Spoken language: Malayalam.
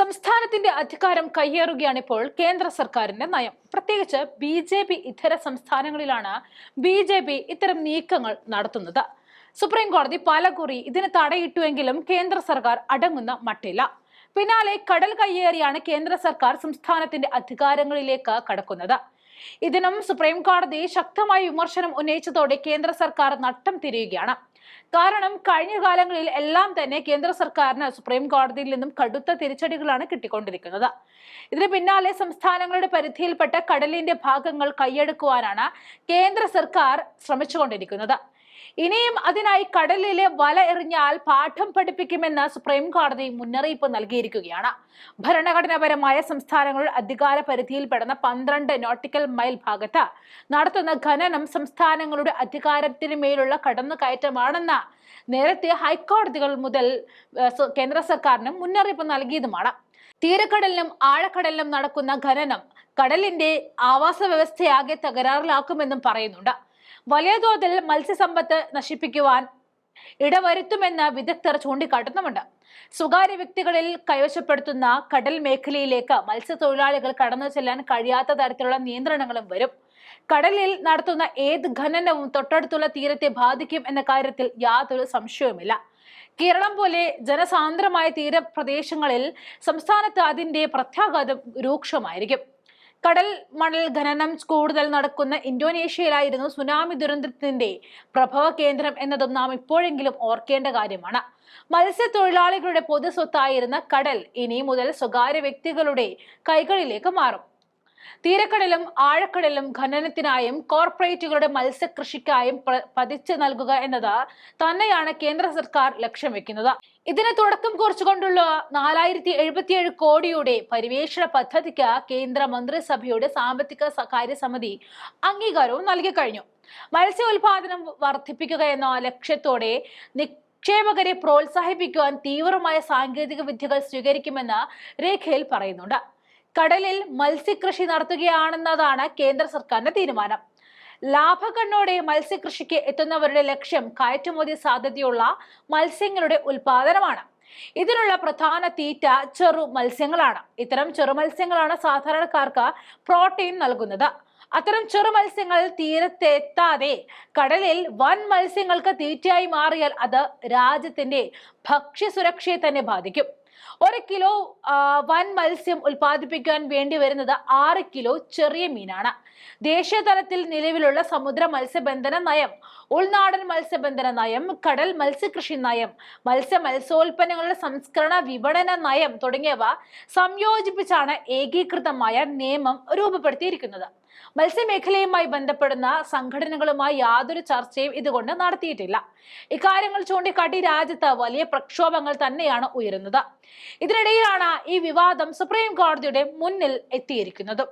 സംസ്ഥാനത്തിന്റെ അധികാരം കയ്യേറുകയാണ് ഇപ്പോൾ കേന്ദ്ര സർക്കാരിന്റെ നയം. പ്രത്യേകിച്ച് ബി ജെ പി ഇതര സംസ്ഥാനങ്ങളിലാണ് ബി ജെ പി ഇത്തരം നീക്കങ്ങൾ നടത്തുന്നത്. സുപ്രീം കോടതി പലകുറി ഇതിന് തടയിട്ടുവെങ്കിലും കേന്ദ്ര സർക്കാർ അടങ്ങുന്ന മട്ടില്ല. പിന്നാലെ കടൽ കയ്യേറിയാണ് കേന്ദ്ര സർക്കാർ സംസ്ഥാനത്തിന്റെ അധികാരങ്ങളിലേക്ക് കടക്കുന്നത്. ഇതിനും സുപ്രീം കോടതി ശക്തമായ വിമർശനം ഉന്നയിച്ചതോടെ കേന്ദ്ര സർക്കാർ നട്ടം തിരിയുകയാണ്. കാരണം കഴിഞ്ഞ കാലങ്ങളിൽ എല്ലാം തന്നെ കേന്ദ്ര സർക്കാരിന് സുപ്രീം കോടതിയിൽ നിന്നും കടുത്ത തിരിച്ചടികളാണ് കിട്ടിക്കൊണ്ടിരിക്കുന്നത്. ഇതിന് പിന്നാലെ സംസ്ഥാനങ്ങളുടെ പരിധിയിൽപ്പെട്ട കടലിന്റെ ഭാഗങ്ങൾ കൈയെടുക്കുവാനാണ് കേന്ദ്ര സർക്കാർ ശ്രമിച്ചുകൊണ്ടിരിക്കുന്നത്. ഇനിയും അതിനായി കടലിലെ വല എറിഞ്ഞാൽ പാഠം പഠിപ്പിക്കുമെന്ന് സുപ്രീം കോടതി മുന്നറിയിപ്പ് നൽകിയിരിക്കുകയാണ്. ഭരണഘടനാപരമായ സംസ്ഥാനങ്ങളുടെ അധികാര പരിധിയിൽപ്പെടുന്ന പന്ത്രണ്ട് നോട്ടിക്കൽ മൈൽ ഭാഗത്ത് നടത്തുന്ന ഖനനം സംസ്ഥാനങ്ങളുടെ അധികാരത്തിന് മേലുള്ള കടന്നുകയറ്റമാണെന്ന് നേരത്തെ ഹൈക്കോടതികൾ മുതൽ കേന്ദ്ര സർക്കാരിനും മുന്നറിയിപ്പ് നൽകിയതുമാണ്. തീരക്കടലിലും ആഴക്കടലിലും നടക്കുന്ന ഖനനം കടലിന്റെ ആവാസ വ്യവസ്ഥയാകെ തകരാറിലാക്കുമെന്നും പറയുന്നുണ്ട്. വലിയ തോതിൽ മത്സ്യസമ്പത്ത് നശിപ്പിക്കുവാൻ ഇടവരുത്തുമെന്ന് വിദഗ്ധർ ചൂണ്ടിക്കാട്ടുന്നുമുണ്ട്. സ്വകാര്യ വ്യക്തികളിൽ കൈവശപ്പെടുത്തുന്ന കടൽ മേഖലയിലേക്ക് മത്സ്യത്തൊഴിലാളികൾ കടന്നു ചെല്ലാൻ കഴിയാത്ത തരത്തിലുള്ള നിയന്ത്രണങ്ങളും വരും. കടലിൽ നടത്തുന്ന ഏത് ഖനനവും തൊട്ടടുത്തുള്ള തീരത്തെ ബാധിക്കും എന്ന കാര്യത്തിൽ യാതൊരു സംശയവുമില്ല. കേരളം പോലെ ജനസാന്ദ്രമായ തീരപ്രദേശങ്ങളിൽ സംസ്ഥാനത്ത് അതിന്റെ പ്രത്യാഘാതം രൂക്ഷമായിരിക്കും. കടൽ മണൽ ഖനനം കൂടുതൽ നടക്കുന്ന ഇന്തോനേഷ്യയിലായിരുന്നു സുനാമി ദുരന്തത്തിന്റെ പ്രഭവ കേന്ദ്രം എന്നതും നാം ഇപ്പോഴെങ്കിലും ഓർക്കേണ്ട കാര്യമാണ്. മത്സ്യത്തൊഴിലാളികളുടെ പൊതു സ്വത്തായിരുന്ന കടൽ ഇനി മുതൽ സ്വകാര്യ വ്യക്തികളുടെ കൈകളിലേക്ക് മാറും. തീരക്കടലും ആഴക്കടലും ഖനനത്തിനായും കോർപ്പറേറ്റുകളുടെ മത്സ്യകൃഷിക്കായും പതിച്ചു നൽകുക എന്നത് തന്നെയാണ് കേന്ദ്ര സർക്കാർ ലക്ഷ്യം വെക്കുന്നത്. ഇതിന് തുടക്കം കുറിച്ചുകൊണ്ടുള്ള നാലായിരത്തി എഴുപത്തിയേഴ് കോടിയുടെ പരിവേഷണ പദ്ധതിക്ക് കേന്ദ്ര മന്ത്രിസഭയുടെ സാമ്പത്തിക കാര്യ സമിതി അംഗീകാരവും നൽകി കഴിഞ്ഞു. മത്സ്യ ഉൽപാദനം വർദ്ധിപ്പിക്കുക എന്ന ലക്ഷ്യത്തോടെ നിക്ഷേപകരെ പ്രോത്സാഹിപ്പിക്കുവാൻ തീവ്രമായ സാങ്കേതിക വിദ്യകൾ സ്വീകരിക്കുമെന്ന് രേഖയിൽ പറയുന്നുണ്ട്. കടലിൽ മത്സ്യകൃഷി നടത്തുകയാണെന്നതാണ് കേന്ദ്ര സർക്കാരിന്റെ തീരുമാനം. ലാഭകണ്ണോടെ മത്സ്യകൃഷിക്ക് എത്തുന്നവരുടെ ലക്ഷ്യം കയറ്റുമതി സാധ്യതയുള്ള മത്സ്യങ്ങളുടെ ഉൽപാദനമാണ്. ഇതിനുള്ള പ്രധാന തീറ്റ ചെറു മത്സ്യങ്ങളാണ്. ഇത്തരം ചെറു മത്സ്യങ്ങളാണ് സാധാരണക്കാർക്ക് പ്രോട്ടീൻ നൽകുന്നത്. അത്തരം ചെറു മത്സ്യങ്ങൾ തീരത്തെത്താതെ കടലിൽ വൻ മത്സ്യങ്ങൾക്ക് തീറ്റയായി മാറിയാൽ അത് രാജ്യത്തിന്റെ ഭക്ഷ്യസുരക്ഷയെ തന്നെ ബാധിക്കും. ഒരു കിലോ വൻ മത്സ്യം ഉൽപ്പാദിപ്പിക്കാൻ വേണ്ടി വരുന്നത് ആറ് കിലോ ചെറിയ മീനാണ്. ദേശീയതലത്തിൽ നിലവിലുള്ള സമുദ്ര മത്സ്യബന്ധന നയം ഉൾനാടൻ മത്സ്യബന്ധന നയം കടൽ മത്സ്യകൃഷി നയം മത്സ്യ മത്സ്യോൽപ്പന്നങ്ങളുടെ സംസ്കരണ വിപണന നയം തുടങ്ങിയവ സംയോജിപ്പിച്ചാണ് ഏകീകൃതമായ നിയമം രൂപപ്പെടുത്തിയിരിക്കുന്നത്. മത്സ്യമേഖലയുമായി ബന്ധപ്പെടുന്ന സംഘടനകളുമായി യാതൊരു ചർച്ചയും ഇതുകൊണ്ട് നടത്തിയിട്ടില്ല. ഇക്കാര്യങ്ങൾ ചൂണ്ടിക്കാട്ടി രാജ്യത്ത് വലിയ പ്രക്ഷോഭങ്ങൾ തന്നെയാണ് ഉയരുന്നത്. ഇതിനിടയിലാണ് ഈ വിവാദം സുപ്രീം കോടതിയുടെ മുന്നിൽ എത്തിയിരിക്കുന്നത്.